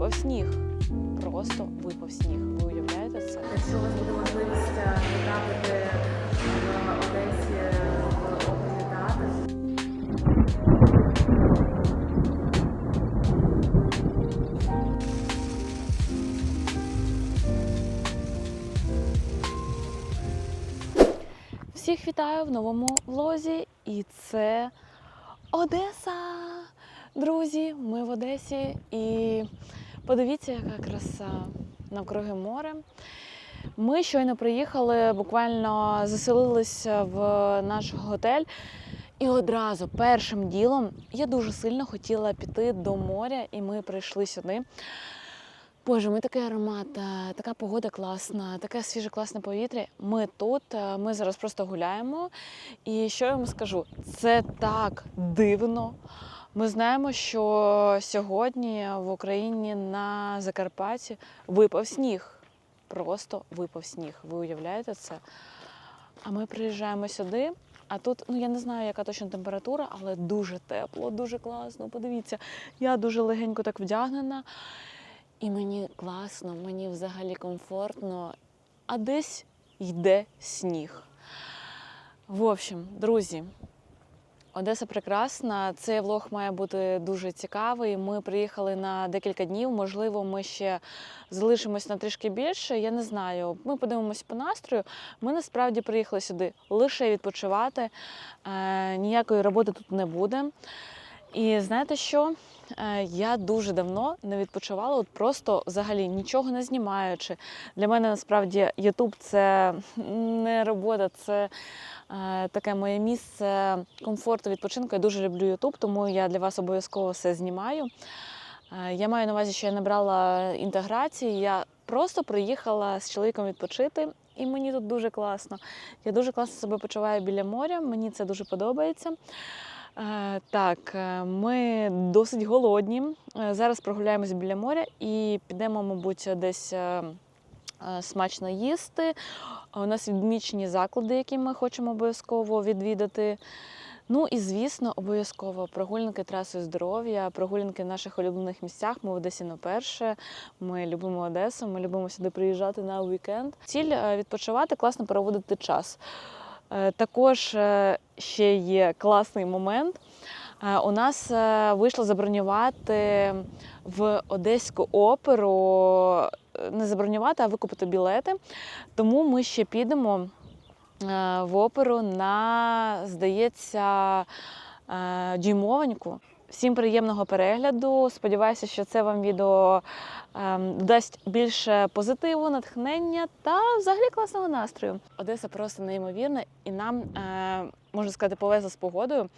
випав сніг. Просто випав сніг. Ви уявляєте це? Якщо у вас буде можливість е, потрапити в Одесі в оперний театр, Всіх вітаю в новому влозі, і це Одеса. Друзі, ми в Одесі і подивіться, яка краса навкруги море. Ми щойно приїхали, буквально заселилися в наш готель. І одразу першим ділом я дуже сильно хотіла піти до моря, і ми прийшли сюди. Боже, ми такий аромат, е, така погода класна, таке свіже класне повітря. Ми тут, е, ми зараз просто гуляємо. І що я вам скажу? Це так дивно. Ми знаємо, що сьогодні в Україні на Закарпатті випав сніг. Просто випав сніг. Ви уявляєте це? А ми приїжджаємо сюди. А тут, ну я не знаю, яка точна температура, але дуже тепло, дуже класно. Подивіться, я дуже легенько так вдягнена. І мені класно, мені взагалі комфортно, а десь йде сніг. В общем, друзі, Одеса прекрасна. Цей влог має бути дуже цікавий. Ми приїхали на декілька днів. Можливо, ми ще залишимось на трішки більше. Я не знаю. Ми подивимось по настрою. Ми насправді приїхали сюди лише відпочивати. Е, ніякої роботи тут не буде. І знаєте що? Е, Я дуже давно не відпочивала, от просто взагалі нічого не знімаючи. Для мене насправді Ютуб це не робота, це е, таке моє місце комфорту відпочинку. Я дуже люблю Ютуб, тому я для вас обов'язково все знімаю. Е, Я маю на увазі, що я набрала інтеграції. Я просто приїхала з чоловіком відпочити, і мені тут дуже класно. Я дуже класно себе почуваю біля моря, мені це дуже подобається. Е, Так, е, ми досить голодні. Е, Зараз прогуляємось біля моря і підемо, мабуть, десь смачно їсти. У нас відмічені заклади, які ми хочемо обов'язково відвідати. Ну і звісно, обов'язково прогулянки трасою здоров'я, прогулянки в наших улюблених місцях. Ми в Одесі не вперше. Ми любимо Одесу, ми любимо сюди приїжджати на вікенд. Ціль відпочивати, класно проводити час. Е, Також е, ще є класний момент. Е, У нас вийшло забронювати в Одеську оперу, не забронювати, а викупити білети. Тому ми ще підемо в оперу на, здається, дюймовоньку. Всім приємного перегляду. Сподіваюся, що це вам відео ем, дасть більше позитиву, натхнення та взагалі класного настрою. Одеса просто неймовірна, і нам е, можна сказати, повезло з погодою.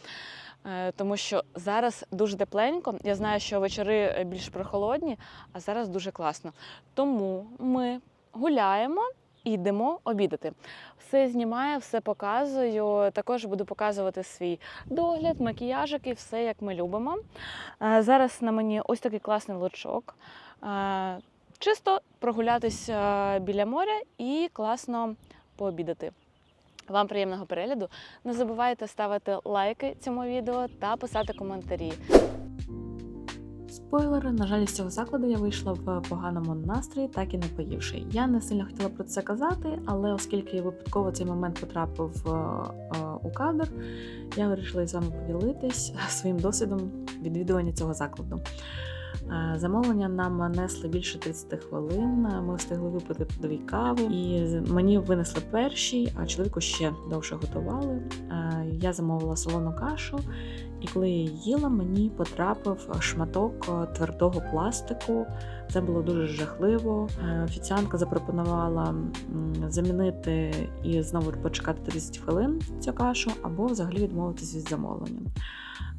е, Тому що зараз дуже тепленько. Я знаю, що вечори більш прохолодні, а зараз дуже класно. Тому ми гуляємо йдемо обідати. Все знімаю, все показую. Також буду показувати свій догляд, макіяжики, все як ми любимо. Е, Зараз на мені ось такий класний лучок. Е, Чисто прогулятися біля моря і класно пообідати. Вам приємного перегляду. Не забувайте ставити лайки цьому відео та писати коментарі. Спойлери, на жаль, з цього закладу я вийшла в поганому настрої, так і не поївши. Я не сильно хотіла про це казати, але оскільки я випадково цей момент потрапив е, е, у кадр, я вирішила із вами поділитись своїм досвідом відвідування цього закладу. Е, Замовлення нам несли більше 30 хвилин. Ми встигли випити дві кави, і мені винесли перші, а чоловіку ще довше готували. Я замовила солону кашу, і коли я їла, мені потрапив шматок е, твердого пластику. Це було дуже жахливо. Е, Офіціантка запропонувала замінити і знову почекати 30 хвилин цю кашу, або взагалі відмовитись від замовлення.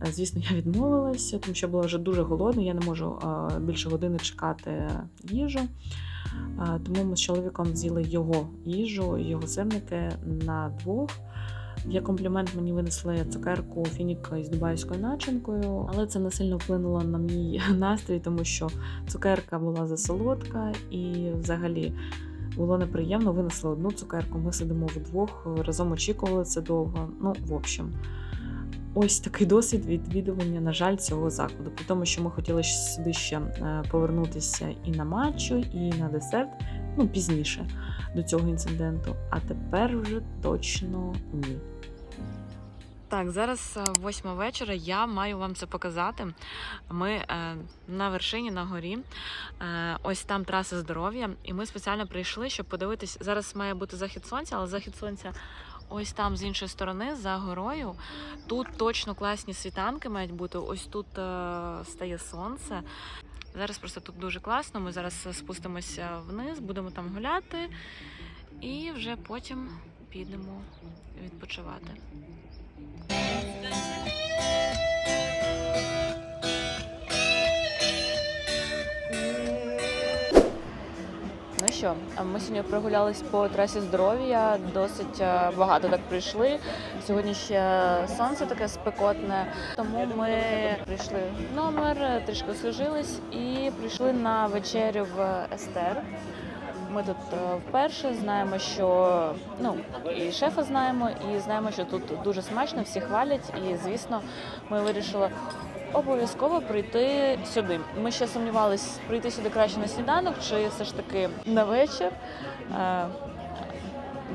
Е, Звісно, я відмовилася, тому що була вже дуже голодна, я не можу більше години чекати їжу. Тому ми з чоловіком з'їли його їжу, його сирники на двох. Як комплімент мені винесли цукерку фінік із дубайською начинкою, але це не сильно вплинуло на мій настрій, тому що цукерка була засолодка і взагалі було неприємно. Винесли одну цукерку. Ми сидимо вдвох, разом очікували це довго. Ну, в общем, ось такий досвід відвідування, на жаль, цього закладу. При тому, що ми хотіли сюди ще е, повернутися і на матчу, і на десерт, ну пізніше до цього інциденту. А тепер вже точно ні. Так, зараз е, восьма вечора. Я маю вам це показати. Ми е, на вершині на горі. Е, ось там траса здоров'я. І ми спеціально прийшли, щоб подивитись. Зараз має бути захід сонця, але захід сонця ось там з іншої сторони, за горою. Тут точно класні світанки мають бути. Ось тут е, стає сонце. Зараз просто тут дуже класно. Ми зараз спустимося вниз, будемо там гуляти, і вже потім підемо відпочивати. Ну що, ми сьогодні прогулялись по трасі здоров'я, досить е, багато так прийшли. Сьогодні ще сонце таке спекотне, тому ми прийшли в номер, трішки освіжились і прийшли на вечерю в Естер. Ми тут е, вперше знаємо, що ну і шефа знаємо, і знаємо, що тут дуже смачно, всі хвалять. І звісно, ми вирішили обов'язково прийти сюди. Ми ще сумнівались, прийти сюди краще на сніданок, чи все ж таки на вечір. Е,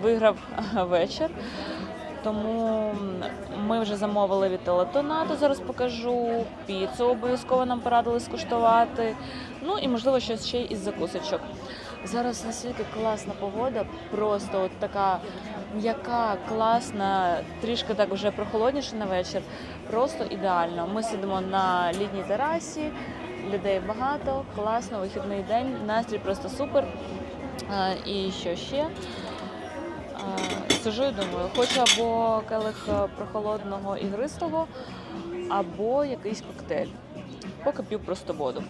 Виграв вечір. Тому ми вже замовили від телетонату, зараз покажу. Піцу обов'язково нам порадили скуштувати. Ну і можливо щось ще із закусочок. Зараз настільки класна погода, просто от така м'яка, класна, трішки так вже прохолодніше на вечір. Просто ідеально. Ми сидимо на літній терасі, людей багато, класно, вихідний день, настрій просто супер. І що ще? Сижу і думаю, хочу або келих прохолодного ігристого, або якийсь коктейль. Поки п'ю просто воду.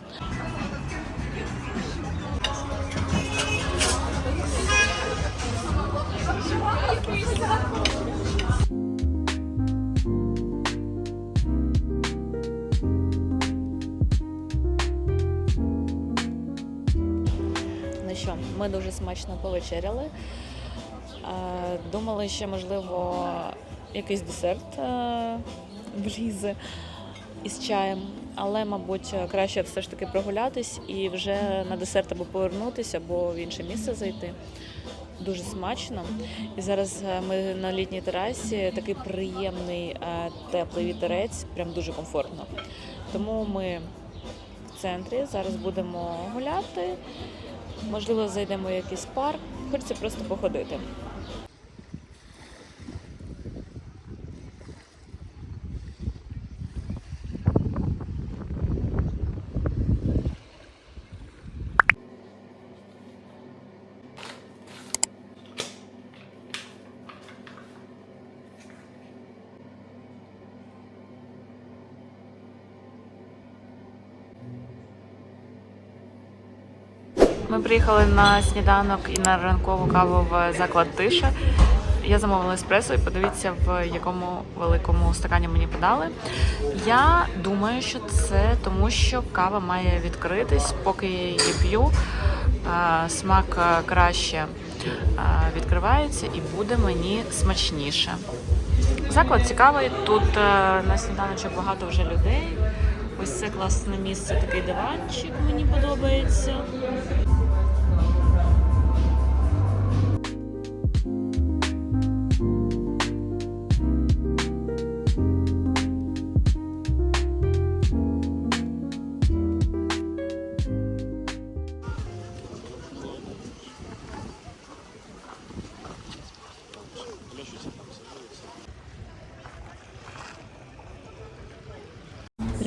Ну що, ми дуже смачно повечеряли. Е, Думали, що можливо якийсь десерт е, влізе із чаєм, але, мабуть, краще все ж таки прогулятись і вже на десерт або повернутися, або в інше місце зайти. Дуже смачно. І зараз е, ми на літній терасі такий приємний е, теплий вітерець, прям дуже комфортно. Тому ми в центрі зараз будемо гуляти. Можливо, зайдемо в якийсь парк. Хочеться просто походити. Ми приїхали на сніданок і на ранкову каву в заклад Тиша. Я замовила еспресо і подивіться, в якому великому стакані мені подали. Я думаю, що це тому, що кава має відкритись, поки я її п'ю. Смак краще відкривається і буде мені смачніше. Заклад цікавий. Тут е, на сніданочок багато вже людей. Ось це класне місце, такий диванчик мені подобається.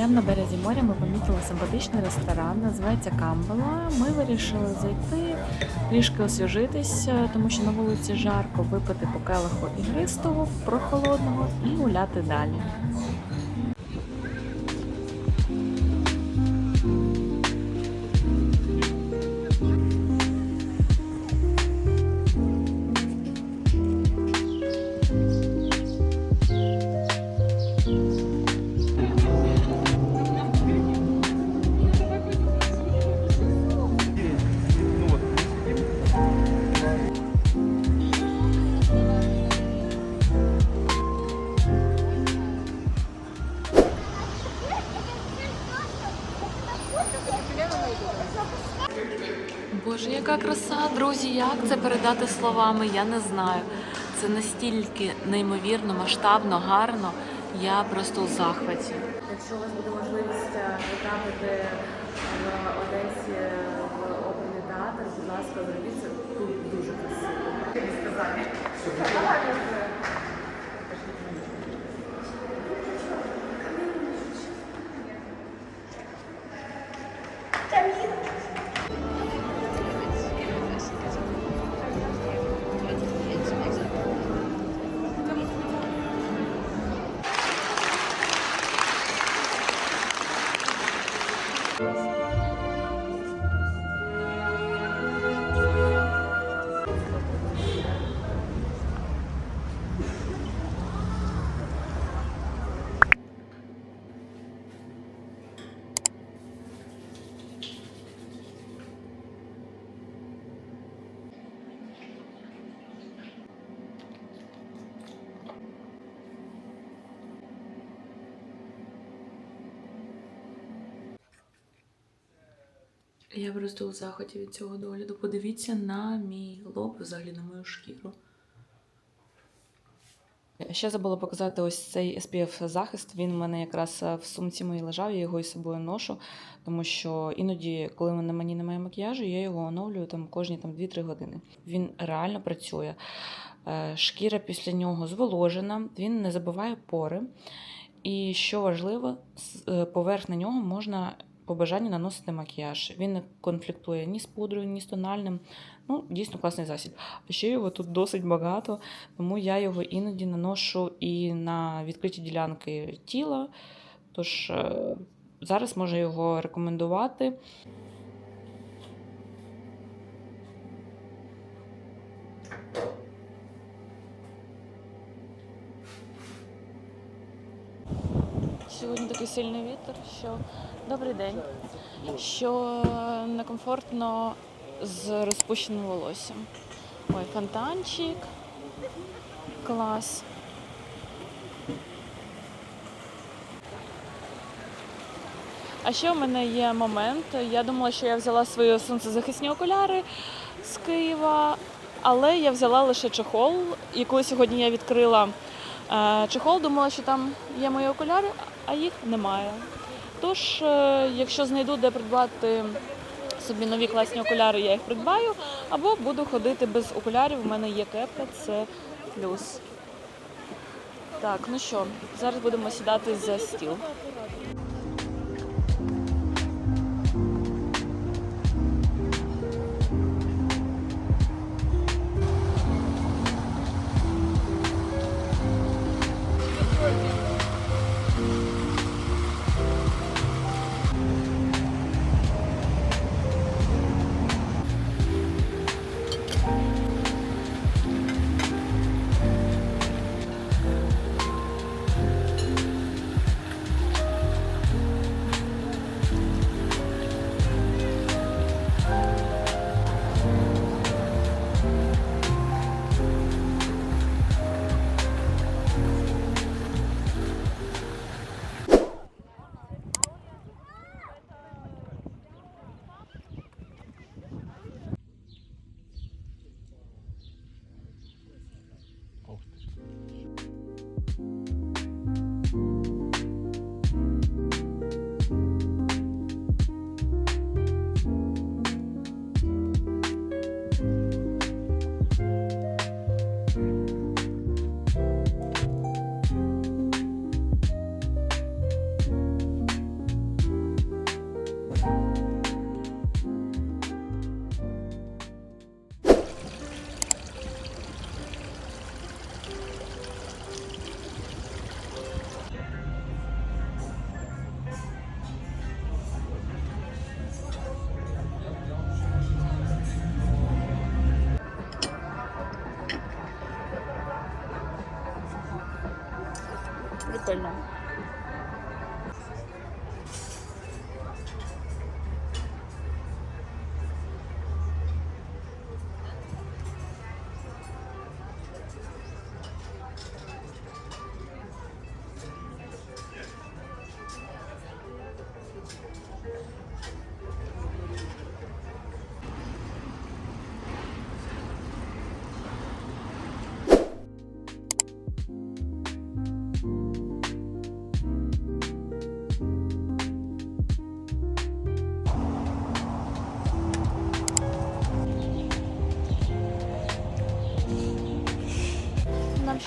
Прямо на березі моря ми помітили симпатичний ресторан, називається Камбала. Ми вирішили зайти, трішки освіжитися, тому що на вулиці жарко випити по келиху ігристого, прохолодного і гуляти далі. Яка краса, друзі, як це передати словами, я не знаю. Це настільки неймовірно, масштабно, гарно. Я просто у захваті. Якщо у вас буде можливість е, потрапити в Одесі в оперний театр, будь ласка, зробіть це тут дуже красиво. Я просто у захваті від цього догляду. Подивіться на мій лоб, взагалі на мою шкіру. Ще забула показати ось цей SPF захист. Він в мене якраз е, в сумці моїй лежав, я його із собою ношу, тому що іноді, коли на мені немає макіяжу, я його оновлюю там кожні там 2-3 години. Він реально працює. Е, Шкіра після нього зволожена, він не забиває пори. І що важливо, е, поверх на нього можна по бажанню наносити макіяж. Він не конфліктує ні з пудрою, ні з тональним. Ну, дійсно класний засіб. Ще його тут досить багато, тому я його іноді наношу і на відкриті ділянки тіла. Тож е, зараз можу його рекомендувати. Сьогодні такий сильний вітер, що добрий день, що некомфортно з розпущеним волоссям. Ой, фонтанчик. Клас. А ще у мене є момент. Я думала, що я взяла свої сонцезахисні окуляри з Києва, але я взяла лише чехол. І коли сьогодні я відкрила е, чехол, думала, що там є мої окуляри, а їх немає. Тож, е, якщо знайду, де придбати собі нові класні окуляри, я їх придбаю, або буду ходити без окулярів. У мене є кепка, це плюс. Так, ну що, зараз будемо сідати за стіл.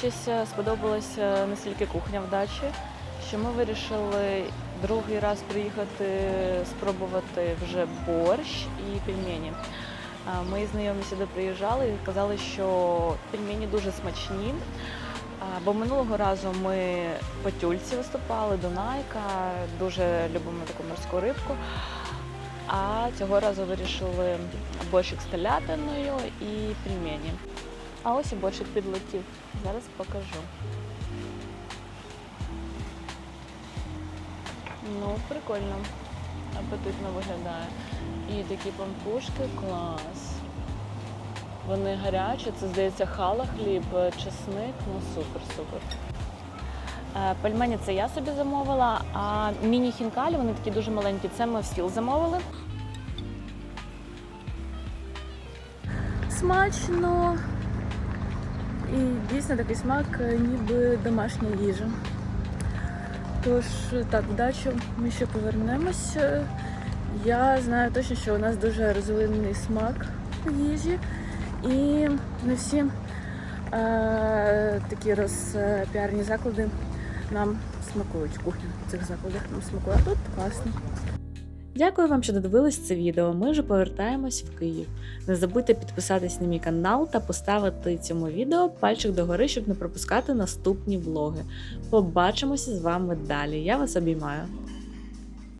Спілкуючись, е, сподобалася настільки кухня в дачі, що ми вирішили другий раз приїхати спробувати вже борщ і пельмені. А, Мої знайомі сюди приїжджали і казали, що пельмені дуже смачні. Бо минулого разу ми по тюльці виступали, Дунайка, дуже любимо таку морську рибку. А цього разу вирішили борщик з телятиною і пельмені. А ось і борщик підлетів. Зараз покажу. Ну, прикольно. Апетитно виглядає. І такі пампушки клас. Вони гарячі, це здається хала хліб, чесник, ну супер, супер. Е, Пельмені це я собі замовила, а міні-хінкалі, вони такі дуже маленькі, це ми в стіл замовили. Смачно. І дійсно такий смак, е, ніби домашня їжа. Тож, так, в ми ще повернемось. Я знаю точно, що у нас дуже розвинений смак в їжі. І не всі е, такі розпіарні заклади нам смакують. Кухня в цих закладах нам смакує. А тут класно. Дякую вам, що додивились це відео. Ми вже повертаємось в Київ. Не забудьте підписатись на мій канал та поставити цьому відео пальчик догори, щоб не пропускати наступні влоги. Побачимося з вами далі. Я вас обіймаю.